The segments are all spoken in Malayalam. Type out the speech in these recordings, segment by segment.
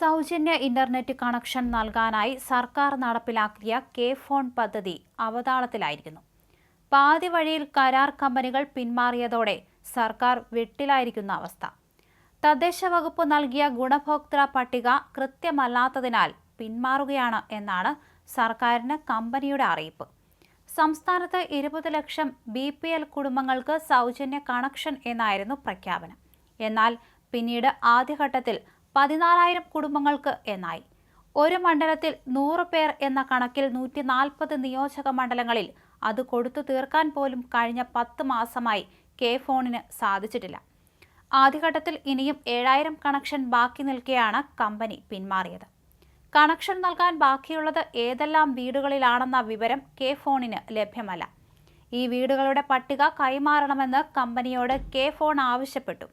സൗജന്യ ഇന്റർനെറ്റ് കണക്ഷൻ നൽകാനായി സർക്കാർ നടപ്പിലാക്കിയ കെ ഫോൺ പദ്ധതി അവതാളത്തിലായിരിക്കുന്നു. പാതി വഴിയിൽ കരാർ കമ്പനികൾ പിന്മാറിയതോടെ സർക്കാർ വെട്ടിലായിരിക്കുന്ന അവസ്ഥ. തദ്ദേശ വകുപ്പ് നൽകിയ ഗുണഭോക്തൃ പട്ടിക കൃത്യമല്ലാത്തതിനാൽ പിന്മാറുകയാണ് എന്നാണ് സർക്കാരിന് കമ്പനിയുടെ അറിയിപ്പ്. സംസ്ഥാനത്ത് ഇരുപത് ലക്ഷം ബി പി എൽ കുടുംബങ്ങൾക്ക് സൗജന്യ കണക്ഷൻ എന്നായിരുന്നു പ്രഖ്യാപനം. എന്നാൽ പിന്നീട് ആദ്യഘട്ടത്തിൽ പതിനാലായിരം കുടുംബങ്ങൾക്ക് എന്നായി. ഒരു മണ്ഡലത്തിൽ നൂറ് പേർ എന്ന കണക്കിൽ നൂറ്റി നാൽപ്പത് നിയോജക മണ്ഡലങ്ങളിൽ അത് കൊടുത്തു തീർക്കാൻ പോലും കഴിഞ്ഞ പത്ത് മാസമായി കെ ഫോണിന് സാധിച്ചിട്ടില്ല. ആദ്യഘട്ടത്തിൽ ഇനിയും ഏഴായിരം കണക്ഷൻ ബാക്കി നിൽക്കെയാണ് കമ്പനി പിന്മാറിയത്. കണക്ഷൻ നൽകാൻ ബാക്കിയുള്ളത് ഏതെല്ലാം വീടുകളിലാണെന്ന വിവരം കെ ഫോണിന് ലഭ്യമല്ല. ഈ വീടുകളുടെ പട്ടിക കൈമാറണമെന്ന് കമ്പനിയോട് കെ ഫോൺ ആവശ്യപ്പെട്ടു.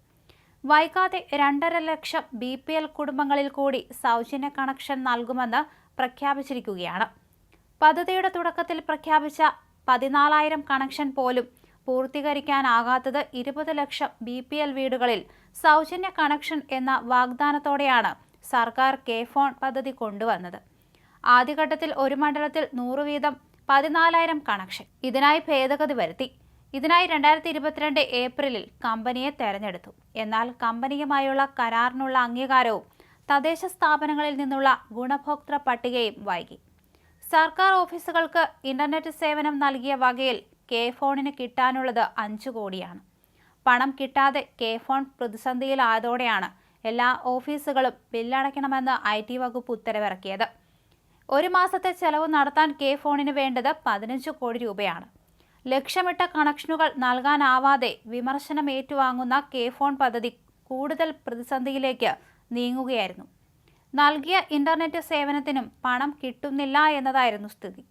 വൈകാതെ രണ്ടര ലക്ഷം ബി പി എൽ കുടുംബങ്ങളിൽ കൂടി സൗജന്യ കണക്ഷൻ നൽകുമെന്ന് പ്രഖ്യാപിച്ചിരിക്കുകയാണ്. പദ്ധതിയുടെ തുടക്കത്തിൽ പ്രഖ്യാപിച്ച പതിനാലായിരം കണക്ഷൻ പോലും പൂർത്തീകരിക്കാനാകാത്തത് ഇരുപത് ലക്ഷം ബി പി എൽ വീടുകളിൽ സൗജന്യ കണക്ഷൻ എന്ന വാഗ്ദാനത്തോടെയാണ് സർക്കാർ കെ ഫോൺ പദ്ധതി കൊണ്ടുവന്നത്. ആദ്യഘട്ടത്തിൽ ഒരു മണ്ഡലത്തിൽ നൂറ് വീതം പതിനാലായിരം കണക്ഷൻ. ഇതിനായി ഭേദഗതി വരുത്തി. ഇതിനായി രണ്ടായിരത്തി ഇരുപത്തിരണ്ട് ഏപ്രിലിൽ കമ്പനിയെ തെരഞ്ഞെടുത്തു. എന്നാൽ കമ്പനിയുമായുള്ള കരാറിനുള്ള അംഗീകാരവും തദ്ദേശ സ്ഥാപനങ്ങളിൽ നിന്നുള്ള ഗുണഭോക്തൃ പട്ടികയും വൈകി. സർക്കാർ ഓഫീസുകൾക്ക് ഇന്റർനെറ്റ് സേവനം നൽകിയ വകയിൽ കെ ഫോണിന് കിട്ടാനുള്ളത് അഞ്ചു കോടിയാണ്. പണം കിട്ടാതെ കെ ഫോൺ പ്രതിസന്ധിയിലായതോടെയാണ് എല്ലാ ഓഫീസുകളും ബില്ലടയ്ക്കണമെന്ന് ഐ ടി വകുപ്പ് ഉത്തരവിറക്കിയത്. ഒരു മാസത്തെ ചെലവ് നടത്താൻ കെ ഫോണിന് വേണ്ടത് പതിനഞ്ച് കോടി രൂപയാണ്. ലക്ഷ്യമിട്ട കണക്ഷനുകൾ നൽകാനാവാതെ വിമർശനം ഏറ്റുവാങ്ങുന്ന കെ ഫോൺ പദ്ധതി കൂടുതൽ പ്രതിസന്ധിയിലേക്ക് നീങ്ങുകയായിരുന്നു. നൽകിയ ഇന്റർനെറ്റ് സേവനത്തിനും പണം കിട്ടുന്നില്ല എന്നതായിരുന്നു സ്ഥിതി.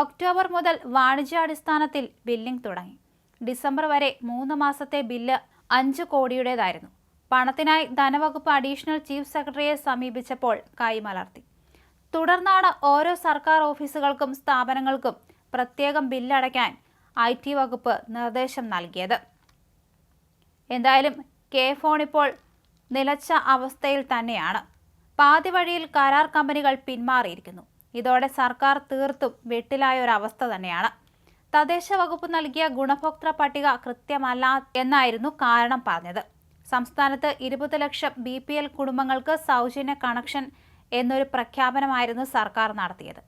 ഒക്ടോബർ മുതൽ വാണിജ്യാടിസ്ഥാനത്തിൽ ബില്ലിംഗ് തുടങ്ങി. ഡിസംബർ വരെ മൂന്ന് മാസത്തെ ബില്ല് അഞ്ച് കോടിയുടേതായിരുന്നു. പണത്തിനായി ധനവകുപ്പ് അഡീഷണൽ ചീഫ് സെക്രട്ടറിയെ സമീപിച്ചപ്പോൾ കൈമലർത്തി. തുടർന്നാണ് ഓരോ സർക്കാർ ഓഫീസുകൾക്കും സ്ഥാപനങ്ങൾക്കും പ്രത്യേകം ബില്ലടയ്ക്കാൻ ഐ ടി വകുപ്പ് നിർദ്ദേശം നൽകിയത്. എന്തായാലും കെ ഫോൺ ഇപ്പോൾ നിലച്ച അവസ്ഥയിൽ തന്നെയാണ്. പാതി വഴിയിൽ കരാർ കമ്പനികൾ പിന്മാറിയിരിക്കുന്നു. ഇതോടെ സർക്കാർ തീർത്തും വെട്ടിലായ ഒരു അവസ്ഥ തന്നെയാണ്. തദ്ദേശ വകുപ്പ് നൽകിയ ഗുണഭോക്തൃ പട്ടിക കൃത്യമല്ല എന്നായിരുന്നു കാരണം പറഞ്ഞത്. സംസ്ഥാനത്ത് ഇരുപത് ലക്ഷം ബി പി എൽ കുടുംബങ്ങൾക്ക് സൗജന്യ കണക്ഷൻ എന്നൊരു പ്രഖ്യാപനമായിരുന്നു സർക്കാർ നടത്തിയത്.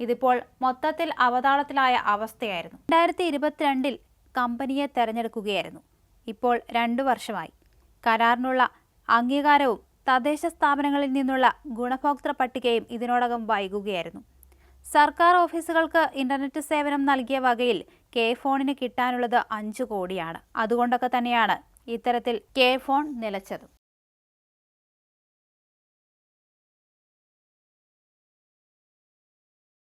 ഇതിപ്പോൾ മൊത്തത്തിൽ അവതാളത്തിലായ അവസ്ഥയായിരുന്നു. രണ്ടായിരത്തി ഇരുപത്തിരണ്ടിൽ കമ്പനിയെ തെരഞ്ഞെടുക്കുകയായിരുന്നു. ഇപ്പോൾ രണ്ടു വർഷമായി. കരാറിനുള്ള അംഗീകാരവും തദ്ദേശ സ്ഥാപനങ്ങളിൽ നിന്നുള്ള ഗുണഭോക്തൃ പട്ടികയും ഇതിനോടകം വൈകുകയായിരുന്നു. സർക്കാർ ഓഫീസുകൾക്ക് ഇന്റർനെറ്റ് സേവനം നൽകിയ വകയിൽ കെ ഫോണിന് കിട്ടാനുള്ളത് അഞ്ചു കോടിയാണ്. അതുകൊണ്ടൊക്കെ തന്നെയാണ് ഇത്തരത്തിൽ കെ ഫോൺ നിലച്ചത്.